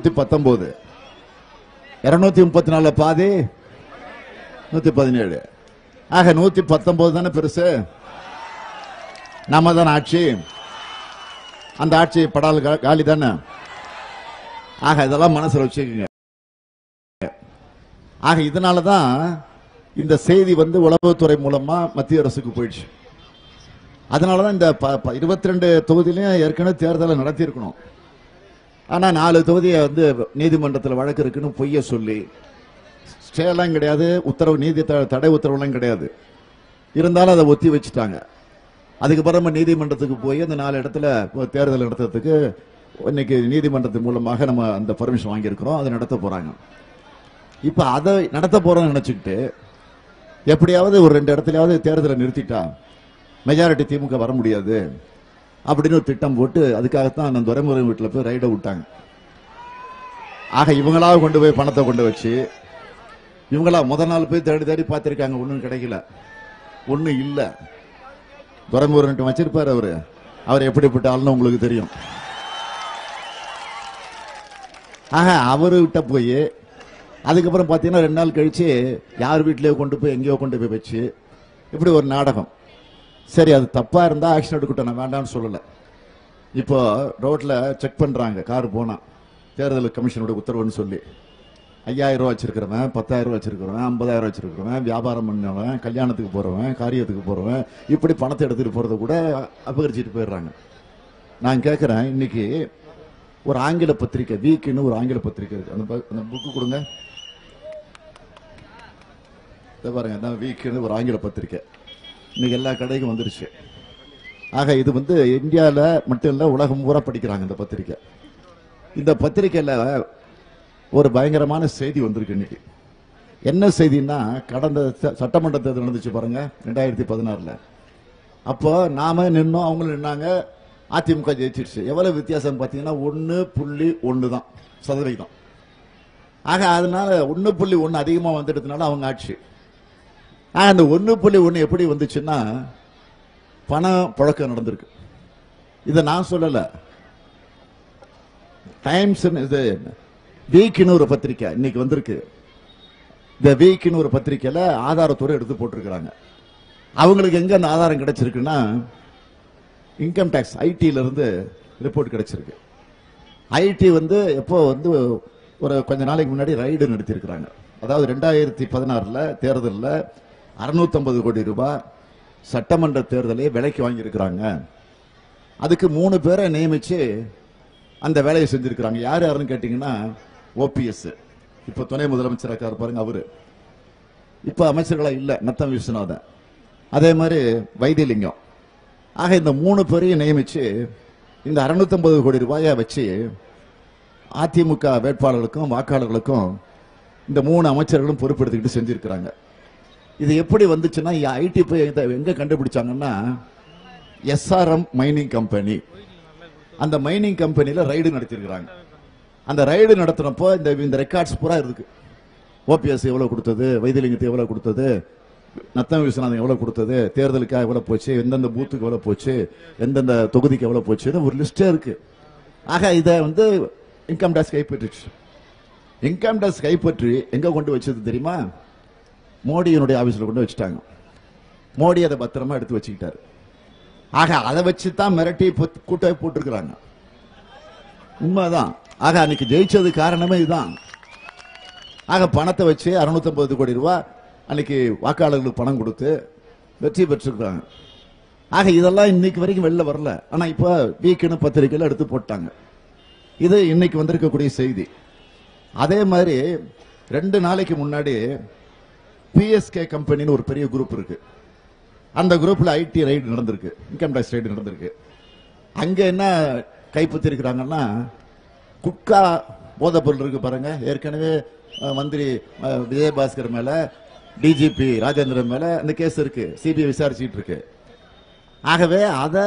நூத்தி பத்தொன்பது இருநூத்தி முப்பத்தி நாலு பாதி நூத்தி பதினேழு. ஆக நூத்தி பத்தொன்பது தானே பெருசு? நம்ம தானே ஆட்சி. அந்த ஆட்சி படால் கா- காலி தானே? ஆக இதெல்லாம் மனசில் வச்சுக்கோங்க. ஆக இதனால தான் இந்த செய்தி வந்து உளவுத்துறை மூலமா மத்திய அரசுக்கு போயிடுச்சு. அதனால தான் இந்த இருபத்தி ரெண்டு தொகுதியிலையும் ஏற்கனவே தேர்தலை நடத்தியிருக்கணும். ஆனால் நாலு தொகுதியை வந்து நீதிமன்றத்தில் வழக்கு இருக்குன்னு பொய்ய சொல்லி ஸ்டேலாம் கிடையாது உத்தரவு நீதி த- தடை உத்தரவுலாம் கிடையாது. இருந்தாலும் அதை ஒத்தி வச்சுட்டாங்க. அதுக்கப்புறமா நீதிமன்றத்துக்கு போய் அந்த நாலு இடத்துல தேர்தல் நடத்துறதுக்கு இன்னைக்கு நீதிமன்றத்தின் மூலமாக நம்ம அந்த பர்மிஷன் வாங்கியிருக்கிறோம். அதை நடத்த போகிறாங்க இப்போ அதை நடத்த போகிறோன்னு நினச்சிக்கிட்டு எப்படியாவது ஒரு ரெண்டு இடத்துலையாவது தேர்தலை நிறுத்திட்டா மெஜாரிட்டி திமுக வர முடியாது. அப்படின்னு ஒரு திட்டம் போட்டு அதுக்காகத்தான் அந்த துரைமுறை வீட்டில் போய் ரைடை விட்டாங்க. ஆக இவங்களாக கொண்டு போய் பணத்தை கொண்டு வச்சு இவங்களா முத நாள் போய் தேடி தேடி பார்த்துருக்காங்க ஒன்றும் கிடைக்கல. ஒன்றும் இல்லை. துரைமுருகன் வச்சிருப்பார் அவர். அவர் எப்படிப்பட்ட ஆள்னு உங்களுக்கு தெரியும். ஆக அவர்கிட்ட போய் அதுக்கப்புறம் பார்த்தீங்கன்னா ரெண்டு நாள் கழிச்சு யார் வீட்லயோ கொண்டு போய் எங்கேயோ கொண்டு போய் வச்சு இப்படி ஒரு நாடகம். சரி அது தப்பாக இருந்தால் ஆக்ஷன் எடுக்கட்டும் நான் வேண்டாம்னு சொல்லலை. இப்போ ரோட்டில் செக் பண்ணுறாங்க கார் போனால் தேர்தல் கமிஷனோட உத்தரவுன்னு சொல்லி. ஐயாயிரம் ரூபா வச்சிருக்கிறவன் பத்தாயிரம் ரூபா வச்சிருக்கிறவன் ஐம்பதாயிரம் ரூபா வச்சிருக்கிறவன் வியாபாரம் பண்ணவன் கல்யாணத்துக்கு போறவன் காரியத்துக்கு போகிறவன் இப்படி பணத்தை எடுத்துகிட்டு போகிறத கூட அபகரிச்சிட்டு போயிடுறாங்க. நான் கேட்குறேன் இன்னைக்கு ஒரு ஆங்கில பத்திரிக்கை வீக்குன்னு ஒரு ஆங்கில பத்திரிக்கை இருக்கு. அந்த ப- அந்த புக்கு கொடுங்க. இதை பாருங்க அதான் வீக்குன்னு ஒரு ஆங்கில பத்திரிக்கை. இன்னைக்கு எல்லா கடைக்கும் வந்துருச்சு. ஆக இது வந்து இந்தியாவில் மட்டும் இல்லை உலகம் பூரா படிக்கிறாங்க இந்த பத்திரிக்கை. இந்த பத்திரிக்கையில் ஒரு பயங்கரமான செய்தி வந்திருக்கு இன்னைக்கு. என்ன செய்தின்னா கடந்த ச- சட்டமன்ற தேர்தல் நடந்துச்சு பாருங்க ரெண்டாயிரத்தி பதினாறில். அப்போ நாம நின்னோம் அவங்களும் நின்னாங்க அதிமுக ஜெயிச்சிருச்சு. எவ்வளவு வித்தியாசம் பார்த்தீங்கன்னா ஒன்று புள்ளி ஒன்று தான் சதவீதம். ஆக அதனால ஒன்று புள்ளி ஒன்று அதிகமாக வந்துட்டதுனால அவங்க ஆட்சி. ஆக அந்த ஒன்று புள்ளி ஒன்று எப்படி வந்துச்சுன்னா பணம் புழக்கம் நடந்திருக்கு. இதை நான் சொல்லலை. டைம்ஸ் இது வீக்னு ஒரு பத்திரிக்கை இன்னைக்கு வந்திருக்கு. இந்த வீக்னு ஒரு பத்திரிக்கையில் ஆதாரத்தோட எடுத்து போட்டிருக்கிறாங்க. அவங்களுக்கு எங்கே அந்த ஆதாரம் கிடைச்சிருக்குன்னா இன்கம் டேக்ஸ் ஐடில இருந்து ரிப்போர்ட் கிடைச்சிருக்கு. ஐடி வந்து எப்போ வந்து ஒரு கொஞ்ச நாளைக்கு முன்னாடி ரைடு நடத்தியிருக்கிறாங்க அதாவது ரெண்டாயிரத்தி பதினாறில் தேர்தலில் அறுநூத்தம்பது கோடி ரூபாய் சட்டமன்ற தேர்தலை விலைக்கு வாங்கியிருக்கிறாங்க. அதுக்கு மூணு பேரை நியமித்து அந்த வேலையை செஞ்சுருக்கிறாங்க. யார் யாருன்னு கேட்டிங்கன்னா ஓபிஎஸ் இப்போ துணை முதலமைச்சராக இருக்காரு பாருங்க இப்போ அமைச்சர்களாக இல்லை நத்தம் விஸ்வநாதன். அதே மாதிரி வைத்தியலிங்கம் ஆக இந்த மூணு பேரையும் நியமித்து இந்த 650 கோடி ரூபாயை வச்சு அதிமுக வேட்பாளர்களுக்கும் வாக்காளர்களுக்கும் இந்த மூணு அமைச்சர்களும் பொறுப்பெடுத்துக்கிட்டு செஞ்சுருக்கிறாங்க. இது எப்படி வந்துச்சுன்னா ஐடி போய் எங்க- கண்டுபிடிச்சாங்கன்னா எஸ்ஆர்எம் மைனிங் கம்பெனி அந்த மைனிங் கம்பெனியில் ரைடு நடத்திருக்கிறாங்க. அந்த ரைடு நடத்தினப்போ இந்த இந்த ரெக்கார்ட்ஸ் பூரா இருக்கு. ஓபிஎஸ் எவ்வளவு கொடுத்தது வைத்தியலிங்கத்தை எவ்வளவு கொடுத்தது நத்தம் விஸ்வநாதன் எவ்வளவு கொடுத்தது தேர்தலுக்காக எவ்வளவு போச்சு எந்தெந்த பூத்துக்கு எவ்வளவு போச்சு எந்தெந்த தொகுதிக்கு எவ்வளவு போச்சுன்னு ஒரு லிஸ்டே இருக்கு. ஆக இதை வந்து இன்கம் டேக்ஸ் கைப்பற்றிச்சு. இன்கம் டேக்ஸ் கைப்பற்றி எங்க கொண்டு வச்சது தெரியுமா? மோடியினுடைய ஆபீஸ்ல கொண்டு வச்சுட்டாங்க. மோடி அதை பத்திரமா எடுத்து வச்சுக்கிட்டாரு. ஆக அதை வச்சு தான் மிரட்டி பொத்- கூட்டவே போட்டிருக்கிறாங்க. உண்மைதான். ஆக அன்னைக்கு ஜெயிச்சது காரணமே இதுதான். ஆக பணத்தை வச்சு 650 கோடி ரூபாய் அன்னைக்கு வாக்காளர்களுக்கு பணம் கொடுத்து வெற்றி பெற்றிருக்கிறாங்க. ஆக இதெல்லாம் இன்னைக்கு வரைக்கும் வெளில வரல. ஆனா இப்போ வீக்குன்னு பத்திரிகையில் எடுத்து போட்டாங்க. இது இன்னைக்கு வந்திருக்கக்கூடிய செய்தி. அதே மாதிரி ரெண்டு நாளைக்கு முன்னாடி பிஎஸ்கே கம்பெனின்னு ஒரு பெரிய குரூப் இருக்கு. அந்த குரூப்ல ஐடி ரைடு நடந்திருக்கு. இன்கம் டேக்ஸ் ரைடு நடந்திருக்கு. அங்க என்ன கைப்பற்றி இருக்கிறாங்கன்னா குட்கா போதைப்பொருள் இருக்கு பாருங்க. ஏற்கனவே மந்திரி விஜயபாஸ்கர் மேல டிஜிபி ராஜேந்திரன் மேல அந்த கேஸ் இருக்கு. சிபிஐ விசாரிச்சுட்டு இருக்கு. ஆகவே அதை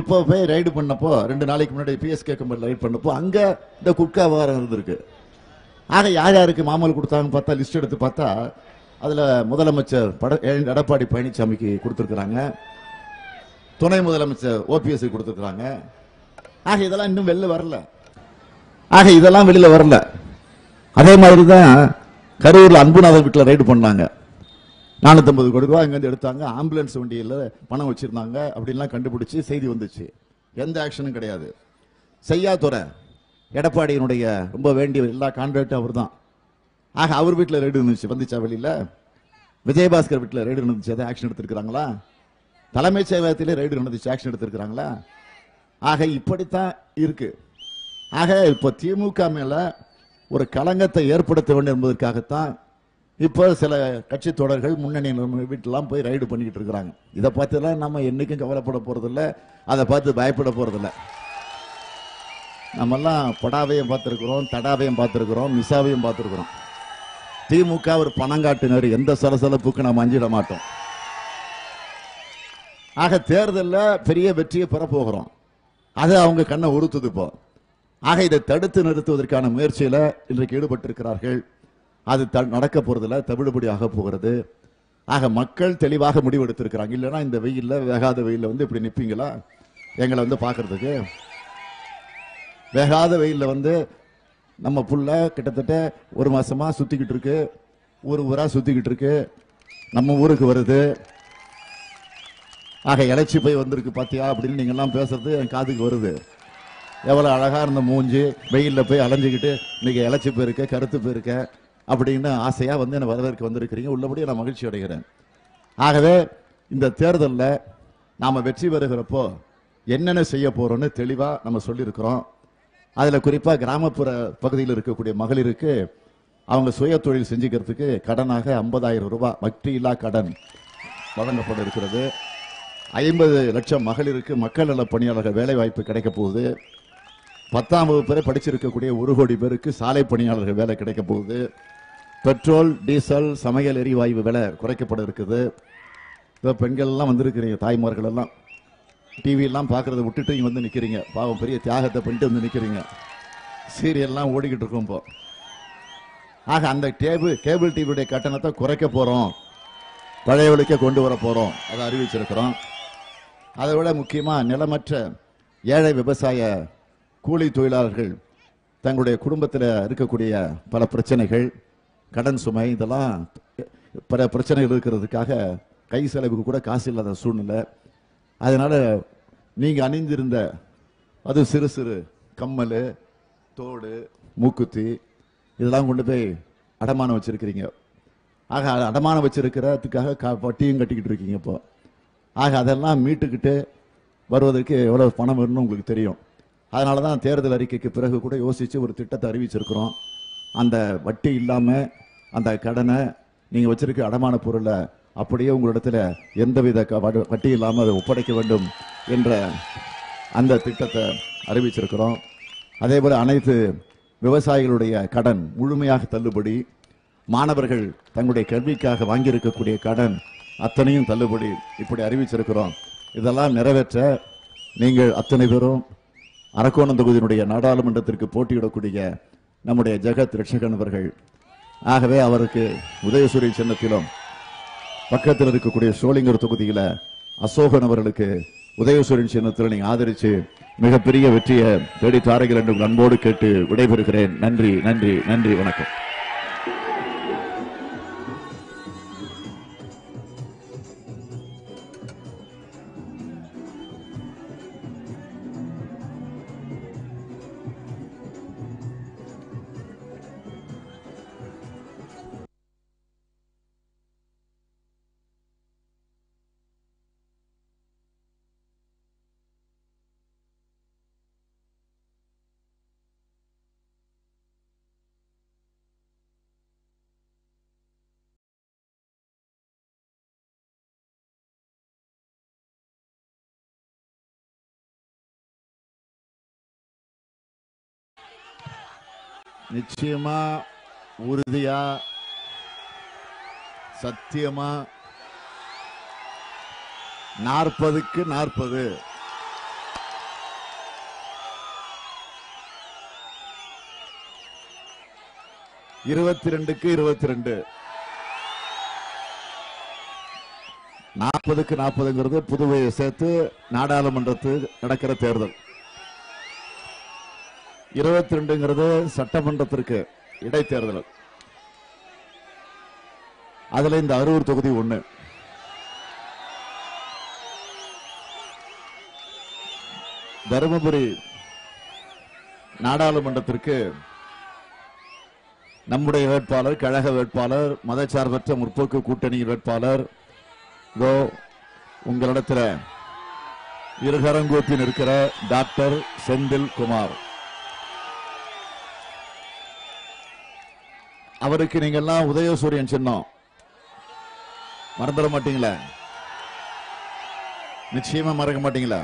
இப்போ போய் ரைடு பண்ணப்போ ரெண்டு நாளைக்கு முன்னாடி பிஎஸ்கே கம்பெனி ரைடு பண்ணப்போ அங்க இந்த குட்கா விவகாரம் இருந்திருக்கு ஆக யார் யாருக்கு மாமல் கொடுத்தாங்கன்னு பார்த்தா லிஸ்ட் எடுத்து பார்த்தா அதில் முதலமைச்சர் பட எடப்பாடி பழனிசாமிக்கு கொடுத்துருக்குறாங்க. துணை முதலமைச்சர் ஓபிஎஸ்சி கொடுத்துருக்குறாங்க. ஆக இதெல்லாம் இன்னும் வெளில வரல. ஆக இதெல்லாம் வெளியில் வரல. அதே மாதிரி தான் கரூரில் அன்புநாதன் வீட்டில் ரைடு பண்ணாங்க. நானூற்றம்பது கோடி ரூபா இங்கேருந்து எடுத்தாங்க. ஆம்புலன்ஸ் வண்டியில் பணம் வச்சுருந்தாங்க அப்படின்லாம் கண்டுபிடிச்சி செய்தி வந்துச்சு. எந்த ஆக்ஷனும் கிடையாது. செய்யாதுறை எடப்பாடியினுடைய ரொம்ப வேண்டிய எல்லா கான்ட்ராக்டும் அவர் தான் ஆக அவர் வீட்டில் ரைடு இருந்துச்சு. வந்துச்சா வெளியில? விஜயபாஸ்கர் வீட்டில் ரைடு நடந்துச்சு. அதை ஆக்ஷன் எடுத்திருக்கிறாங்களா? தலைமைச் செயலகத்திலே ரைடு நடந்துச்சு. ஆக்ஷன் எடுத்திருக்கிறாங்களா? ஆக இப்படித்தான் இருக்கு. ஆக இப்போ திமுக மேலே ஒரு களங்கத்தை ஏற்படுத்த வேண்டும் என்பதற்காகத்தான் இப்போ சில கட்சி தொடர்கள் முன்னணி வீட்டெல்லாம் போய் ரைடு பண்ணிக்கிட்டு இருக்கிறாங்க. இதை பார்த்துலாம் நம்ம என்றைக்கும் கவலைப்பட போகிறதில்ல அதை பார்த்து பயப்பட போகிறதில்ல நம்மெல்லாம் படாவையும் பார்த்துருக்குறோம் தடாவையும் பார்த்துருக்குறோம் மிசாவையும் பார்த்துருக்குறோம். திமுக ஒரு பணங்காட்டினர் எந்த சலசலப்புக்கு நாம் அஞ்சிட மாட்டோம். ஆக தேர்தலில் பெரிய வெற்றியை பெற போகிறோம் அது அவங்க கண்ணை உறுத்துது இப்போ. ஆக இதை தடுத்து நிறுத்துவதற்கான முயற்சியில் இன்றைக்கு ஈடுபட்டிருக்கிறார்கள். அது த- நடக்க போகிறதுல தவிடுபடி ஆக போகிறது. ஆக மக்கள் தெளிவாக முடிவெடுத்திருக்கிறாங்க இல்லைன்னா இந்த வெயில்ல வேகாத வெயிலில் வந்து இப்படி நிற்பீங்களா எங்களை வந்து பார்க்கறதுக்கு. வேகாத வெயில்ல வந்து நம்ம புள்ள கிட்டத்தட்ட ஒரு மாசமா சுத்திக்கிட்டு இருக்கு. ஊர் ஊரா சுத்திக்கிட்டு இருக்கு. நம்ம ஊருக்கு வருது. ஆக இளைச்சி போய் வந்திருக்கு பாத்தியா அப்படின்னு நீங்க எல்லாம் பேசுறது என் காதுக்கு வருது. எவ்வளவு அழகா இருந்த மூஞ்சி வெயில்ல போய் அலைஞ்சுக்கிட்டு இன்னைக்கு இளைச்சி போயிருக்க கருத்து போயிருக்க அப்படின்னு ஆசையா வந்து என்ன வரவேற்க வந்திருக்கிறீங்க. உள்ளபடியே நான் மகிழ்ச்சி அடைகிறேன். ஆகவே இந்த தேர்தலில் நாம வெற்றி பெறுகிறப்போ என்னென்ன செய்ய போறோம்னு தெளிவா நம்ம சொல்லியிருக்கிறோம். அதில் குறிப்பாக கிராமப்புற பகுதியில் இருக்கக்கூடிய மகளிருக்கு அவங்க சுய தொழில் செஞ்சுக்கிறதுக்கு கடனாக 50000 ரூபாய் வட்டி இல்லா கடன் வழங்கப்பட இருக்கிறது. ஐம்பது லட்சம் மகளிருக்கு மக்கள் நல பணியாளர்கள் வேலை வாய்ப்பு கிடைக்க போகுது. பத்தாம் வகுப்பு வரை படிச்சிருக்கக்கூடிய ஒரு கோடி பேருக்கு சாலை பணியாளர்கள் வேலை கிடைக்க போகுது. பெட்ரோல் டீசல் சமையல் எரிவாயு விலை குறைக்கப்பட இருக்குது. இப்போ பெண்கள்லாம் வந்திருக்கிறீங்க தாய்மார்கள் எல்லாம் டிவியெல்லாம் பார்க்குறத பார்க்கறத விட்டுட்டு இங்கே வந்து நிற்கிறீங்க பாவம் பெரிய தியாகத்தை பண்ணிட்டு வந்து நிற்கிறீங்க சீரியல்லாம் ஓடிக்கிட்டு இருக்கோம் இப்போ. ஆக அந்த டேபிள் கேபிள் டிவியுடைய கட்டணத்தை குறைக்க போகிறோம் பழைய விலைக்கே கொண்டு வர போகிறோம் அதை அறிவிச்சிருக்கிறோம். அதை விட முக்கியமாக நிலமற்ற ஏழை விவசாய கூலி தொழிலாளர்கள் தங்களுடைய குடும்பத்தில் இருக்கக்கூடிய பல பிரச்சனைகள் கடன் சுமை இதெல்லாம் பல பிரச்சனைகள் இருக்கிறதுக்காக கை செலவுக்கு கூட காசு இல்லாத சூழ்நிலை. அதனால் நீங்கள் அணிந்திருந்த அது சிறு சிறு கம்மல் தோடு மூக்குத்தி இதெல்லாம் கொண்டு போய் அடமானம் வச்சுருக்கிறீங்க. ஆக அடமானம் வச்சுருக்கிறதுக்காக கா- வட்டியும் கட்டிக்கிட்டு இருக்கீங்க இப்போ. ஆக அதெல்லாம் மீட்டுக்கிட்டு வருவதற்கு எவ்வளோ பணம் வரும்னு உங்களுக்கு தெரியும். அதனால தான் தேர்தல் அறிக்கைக்கு பிறகு கூட யோசித்து ஒரு திட்டத்தை அறிவிச்சிருக்கிறோம். அந்த வட்டி இல்லாமல் அந்த கடனை நீங்கள் வச்சுருக்க அடமான பொருளை அப்படியே உங்களிடத்துல எந்தவித வட்டி இல்லாமல் அதை ஒப்படைக்க வேண்டும் என்ற அந்த திட்டத்தை அறிவிச்சிருக்கிறோம். அதே போல் அனைத்து விவசாயிகளுடைய கடன் முழுமையாக தள்ளுபடி மாணவர்கள் தங்களுடைய கல்விக்காக வாங்கியிருக்கக்கூடிய கடன் அத்தனையும் தள்ளுபடி இப்படி அறிவிச்சிருக்கிறோம். இதெல்லாம் நிறைவேற்ற நீங்கள் அத்தனை பேரும் அரக்கோணம் தொகுதியினுடைய நாடாளுமன்றத்திற்கு போட்டியிடக்கூடிய நம்முடைய ஜெகத் ரட்சகன் அவர்கள். ஆகவே அவருக்கு உதயசூரிய சின்னத்திலும் பக்கத்தில் இருக்கக்கூடிய சோளிங்கர் தொகுதியில அசோகன் அவர்களுக்கு உதயசூரியன் சின்னத்தில் நீங்க ஆதரிச்சு மிகப்பெரிய வெற்றியை தேடி தாருங்கள் என்று அன்போடு கேட்டு விடைபெறுகிறேன். நன்றி நன்றி நன்றி வணக்கம். நிச்சயமா உறுதியா சத்தியமா? நாற்பதுக்கு நாற்பது. இருபத்தி ரெண்டுக்கு இருபத்தி ரெண்டு நாற்பதுக்கு நாற்பதுங்கிறது புதுவையை சேர்த்து நாடாளுமன்றத்து நடக்கிற தேர்தல். இருபத்தி ரெண்டுங்கிறது சட்டமன்றத்திற்கு இடைத்தேர்தல். அதுல இந்த அரூர் தொகுதி ஒண்ணு. தருமபுரி நாடாளுமன்றத்திற்கு நம்முடைய வேட்பாளர் கழக வேட்பாளர் மதச்சார்பற்ற முற்போக்கு கூட்டணி வேட்பாளர் இதோ உங்களிடத்துல இருகரங்கூத்தில் இருக்கிற டாக்டர் செந்தில் குமார் அவருக்கு நீங்க எல்லாம் உதயசூரியன் சின்னம். மறந்துட மாட்டீங்களா? நிச்சயமா மறக்க மாட்டீங்களா?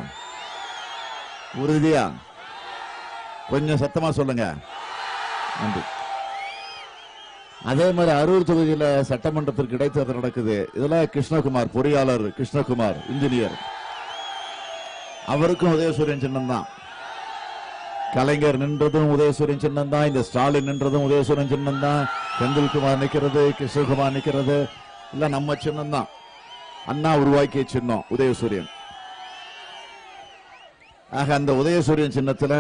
உறுதியா? கொஞ்சம் சத்தமா சொல்லுங்க. நன்றி. அதே மாதிரி அரூர் தொகுதியில சட்டமன்றத்திற்கு இடைத்தேர்தல் நடக்குது. இதெல்லாம் கிருஷ்ணகுமார் பொறியாளர் கிருஷ்ணகுமார் இன்ஜினியர். அவருக்கும் உதயசூரியன் சின்னம் தான். கலைஞர் நின்றதும் உதயசூரியன் சின்னம் தான் இந்த ஸ்டாலின் நின்றதும் உதயசூரியன் சின்னம் தான் செந்தில்குமார் நிற்கிறது கிருஷ்ணகுமார் நிற்கிறது. இல்ல நம்ம சின்னம் தான் அண்ணா உருவாக்கிய சின்னம் உதயசூரியன். ஆக அந்த உதயசூரியன் சின்னத்துல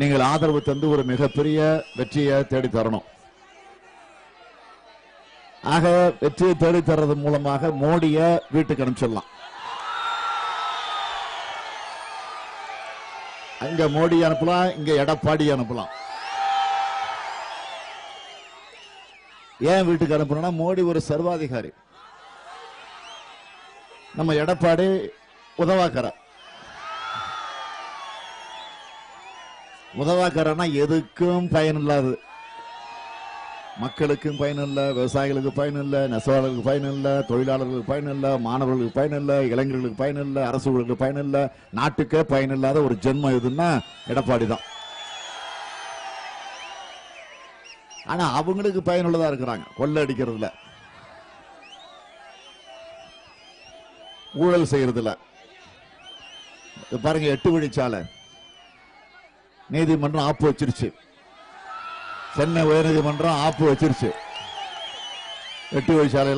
நீங்கள் ஆதரவு தந்து ஒரு மிகப்பெரிய வெற்றியை தேடி தரணும் ஆக வெற்றியை தேடி தர்றது மூலமாக மோடிய வீட்டுக்கு அனுப்பிச்சிடலாம். அங்க மோடி அனுப்பலாம் இங்க எடப்பாடி அனுப்பலாம். ஏன் வீட்டுக்கு அனுப்பணும்னா மோடி ஒரு சர்வாதிகாரி. நம்ம எடப்பாடி உதவாக்கற. உதவாக்கறனா எதுக்கும் பயன் இல்லாது. மக்களுக்கும் பயன் இல்ல விவசாயிகளுக்கு பயன் நெசவாளர்களுக்கு பயன் தொழிலாளர்களுக்கு பயன் மாணவர்களுக்கு பயன் இளைஞர்களுக்கு பயன் அரசுகளுக்கு பயன் நாட்டுக்கே பயன் இல்லாத ஒரு ஜென்மம் எதுன்னா எடப்பாடி தான். ஆனா அவங்களுக்கு பயனுள்ளதா இருக்கிறாங்க. கொள்ளை அடிக்கிறதுல. ஊழல் செய்யறதுல. பாருங்க எட்டு வழிச்சாலை. நீதிமன்றம் ஆப்பு வச்சிருச்சு. சென்னை உயர்நீதிமன்றம் ஆப்பு வச்சிருச்சு. எட்டு வழிச்சாலை